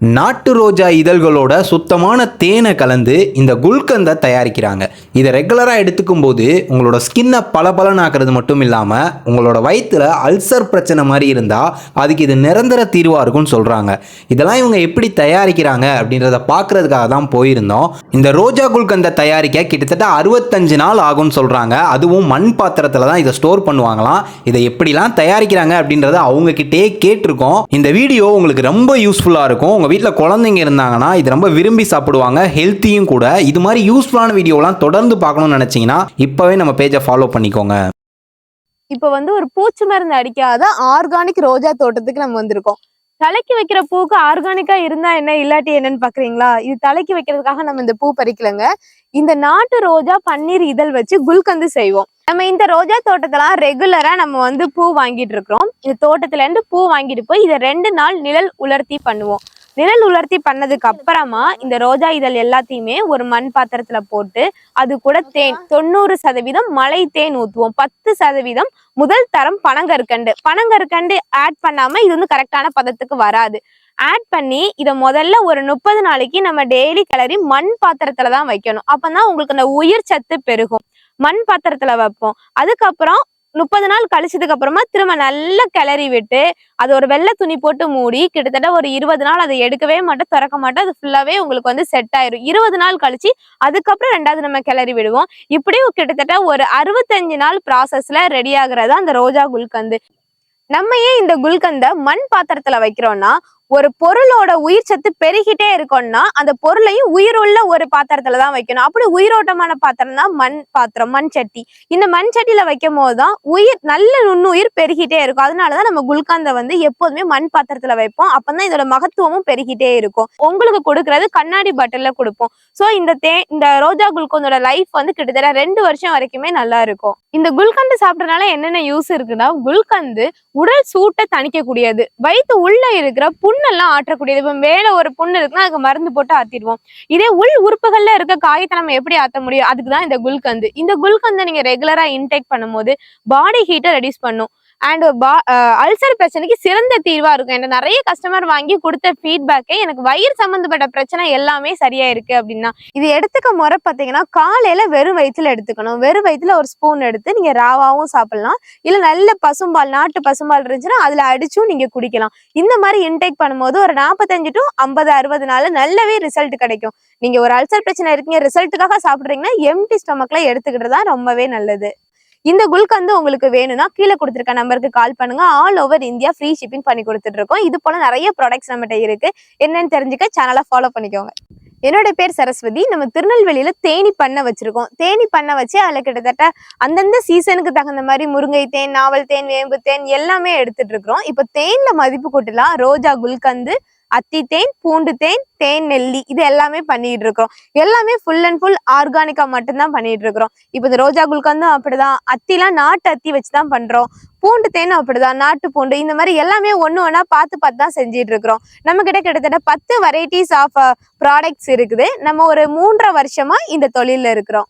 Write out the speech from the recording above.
நாட்டு ரோஜா இதழ்களோட சுத்தமான தேனை கலந்து இந்த குல்கந்தை தயாரிக்கிறாங்க. இதை ரெகுலராக எடுத்துக்கும் போது உங்களோட ஸ்கின்னை பளபளனாக்குறது மட்டும் இல்லாமல் உங்களோட வயிற்றில் அல்சர் பிரச்சனை மாதிரி இருந்தால் அதுக்கு இது நிரந்தர தீர்வாக இருக்கும்னு சொல்கிறாங்க இதெல்லாம் இவங்க எப்படி தயாரிக்கிறாங்க அப்படின்றத பார்க்கறதுக்காக தான் போயிருந்தோம். இந்த ரோஜா குல்கந்தை தயாரிக்க கிட்டத்தட்ட அறுபத்தஞ்சு நாள் ஆகும்னு சொல்கிறாங்க அதுவும் மண் பாத்திரத்தில் தான் இதை ஸ்டோர் பண்ணுவாங்களாம். இதை எப்படிலாம் தயாரிக்கிறாங்க அப்படின்றத அவங்க கிட்டே கேட்டிருக்கோம். இந்த வீடியோ உங்களுக்கு ரொம்ப யூஸ்ஃபுல்லாக இருக்கும். உங்கள் வீட்டில் குழந்தைங்க இருந்தாங்கன்னா இது ரொம்ப விரும்பி சாப்பிடுவாங்க ஹெல்த்தியும் கூட. இது மாதிரி யூஸ்ஃபுல்லான வீடியோலாம் தொடர்ந்து பார்க்கணும்னு நினச்சிங்கன்னா இப்போவே நம்ம பேஜை ஃபாலோ பண்ணிக்கோங்க. இப்போ வந்து ஒரு பூச்சி மருந்து அடிக்காத ஆர்கானிக் ரோஜா தோட்டத்துக்கு நம்ம வந்திருக்கோம். தலைக்கு வைக்கிற பூக்கு ஆர்கானிக்கா இருந்தா என்ன இல்லாட்டி என்னன்னு பாக்குறீங்களா? இது தலைக்கு வைக்கிறதுக்காக நம்ம இந்த பூ பறிக்கலங்க. இந்த நாட்டு ரோஜா பன்னீர் இதழ் வச்சு குல்கந்து செய்வோம். நம்ம இந்த ரோஜா தோட்டத்தெல்லாம் ரெகுலரா நம்ம வந்து பூ வாங்கிட்டு இருக்கிறோம். இந்த தோட்டத்துல இருந்து பூ வாங்கிட்டு போய் இதை ரெண்டு நாள் நிழல் உலர்த்தி பண்ணுவோம். நிழல் உலர்த்தி பண்ணதுக்கு அப்புறமா இந்த ரோஜா இதழ் எல்லாத்தையுமே ஒரு மண் பாத்திரத்துல போட்டு அது கூட தேன் தொண்ணூறு சதவீதம் மலை தேன் ஊத்துவோம். பத்து சதவீதம் முதல் தரம் பனங்கற்கண்டு. பனங்கற்கண்டு ஆட் பண்ணாம இது வந்து கரெக்டான பதத்துக்கு வராது. ஆட் பண்ணி இதை முதல்ல ஒரு முப்பது நாளைக்கு நம்ம டெய்லி கிளறி மண் பாத்திரத்துல தான் வைக்கணும். அப்பதான் உங்களுக்கு அந்த உயிர் சத்து பெருகும். மண் பாத்திரத்துல வைப்போம். அதுக்கப்புறம் முப்பது நாள் கழிச்சதுக்கு அப்புறமா திரும்ப நல்லா கிளறி விட்டு அது ஒரு வெள்ளை துணி போட்டு மூடி கிட்டத்தட்ட ஒரு இருபது நாள் அதை எடுக்கவே மாட்டோம் திறக்க மாட்டோம். அது ஃபுல்லாவே உங்களுக்கு வந்து செட் ஆயிரும். இருபது நாள் கழிச்சு அதுக்கப்புறம் ரெண்டாவது நம்ம கிளறி விடுவோம். இப்படி கிட்டத்தட்ட ஒரு அறுபத்தஞ்சு நாள் ப்ராசஸ்ல ரெடி ஆகுறதா அந்த ரோஜா குல்கந்து. நம்ம ஏன் இந்த குல்கந்த மண் பாத்திரத்துல வைக்கிறோம்னா ஒரு பொருளோட உயிர் சத்து பெருகிட்டே இருக்கோம்னா அந்த பொருளையும் உயிருள்ள ஒரு பாத்திரத்துல தான் வைக்கணும். அப்படி உயிரோட்டமான பாத்திரம் தான் மண் பாத்திரம் மண் சட்டி. இந்த மண் சட்டியில வைக்கும் போதுதான் உயிர் நல்ல நுண்ணுயிர் பெருகிட்டே இருக்கும். அதனாலதான் நம்ம குல்காந்த வந்து எப்போதுமே மண் பாத்திரத்துல வைப்போம். அப்பதான் இதோட மகத்துவமும் பெருகிட்டே இருக்கும். உங்களுக்கு கொடுக்கறது கண்ணாடி பாட்டில்ல கொடுப்போம். சோ இந்த தே இந்த ரோஜா குல்கந்தோட லைஃப் வந்து கிட்டத்தட்ட ரெண்டு வருஷம் வரைக்குமே நல்லா இருக்கும். இந்த குல்கந்து சாப்பிட்றதுனால என்னென்ன யூஸ் இருக்குன்னா குல்கந்து உடல் சூட்டை தணிக்கக்கூடியது. வயிற்று உள்ள இருக்கிற புண்ணெல்லாம் ஆற்றக்கூடியது. இப்போ மேல ஒரு புண்ணு இருக்குன்னா அதுக்கு மருந்து போட்டு ஆத்திடுவோம். இதே உள் உறுப்புகள்ல இருக்க காயத்தை நம்ம எப்படி ஆத்த முடியும்? அதுக்கு தான் இந்த குல்கந்து. இந்த குல்கந்தை நீங்க ரெகுலரா இன்டேக் பண்ணும்போது பாடி ஹீட்டை ரெடியூஸ் பண்ணும். அண்ட் அல்சர் uh, பிரச்சனைக்கு சிறந்த தீர்வா இருக்கும். என்ன நிறைய கஸ்டமர் வாங்கி கொடுத்த ஃபீட்பேக்கே எனக்கு வயிறு சம்பந்தப்பட்ட பிரச்சனை எல்லாமே சரியா இருக்கு அப்படின்னா இது எடுத்துக்க முறை பார்த்தீங்கன்னா காலையில வெறும் வயிற்றுல எடுத்துக்கணும். வெறும் வயிற்றுல ஒரு ஸ்பூன் எடுத்து நீங்க ராவாவும் சாப்பிடலாம். இல்ல நல்ல பசும்பால் நாட்டு பசும்பால் இருந்துச்சுன்னா அதுல அடிச்சும் நீங்க குடிக்கலாம். இந்த மாதிரி இன்டேக் பண்ணும்போது ஒரு நாற்பத்தஞ்சு டு ஐம்பது அறுபது நாள் நல்லாவே ரிசல்ட் கிடைக்கும். நீங்க ஒரு அல்சர் பிரச்சனை இருக்கீங்க ரிசல்ட்டுக்காக சாப்பிடுறீங்கன்னா எம்டி ஸ்டொமக்ல எடுத்துக்கிட்டு தான் ரொம்பவே நல்லது. இந்த குல்கந்து உங்களுக்கு வேணும்னா கீழே கொடுத்துருக்க நம்பருக்கு கால் பண்ணுங்க. All over India free shipping பண்ணி கொடுத்துட்டு இருக்கோம் இது போல நிறைய ப்ராடக்ட்ஸ் நம்மகிட்ட இருக்கு. என்னன்னு தெரிஞ்சுக்க சேனலை ஃபாலோ பண்ணிக்கோங்க. என்னோட பேர் சரஸ்வதி. நம்ம திருநெல்வேலியில தேனி பண்ண வச்சிருக்கோம். தேனி பண்ண வச்சு அதுல கிட்டத்தட்ட அந்தந்த சீசனுக்கு தகுந்த மாதிரி முருங்கை தேன் நாவல் தேன் வேம்பு தேன் எல்லாமே எடுத்துட்டு இருக்கிறோம் இப்போ தேன்ல மதிப்பு கூட்டலாம் ரோஜா குல்கந்து அத்தி தேன் பூண்டு தேன் தேன் நெல்லி இது எல்லாமே பண்ணிட்டு இருக்கிறோம். எல்லாமே ஃபுல் அண்ட் ஃபுல் ஆர்கானிக்கா மட்டும்தான் பண்ணிட்டு இருக்கிறோம். இப்போ இந்த ரோஜா குல்கந்தும் அப்படிதான் அத்திலாம் நாட்டு அத்தி வச்சு தான் பண்றோம். பூண்டு தேனும் அப்படிதான் நாட்டு பூண்டு இந்த மாதிரி எல்லாமே ஒன்று ஒன்றா பார்த்து பார்த்து தான் செஞ்சிட்டு இருக்கிறோம். நம்ம கிட்ட கிட்டத்தட்ட பத்து வெரைட்டிஸ் ஆஃப் ப்ராடக்ட்ஸ் இருக்குது. நம்ம ஒரு மூன்றரை வருஷமா இந்த தொழிலில் இருக்கிறோம்.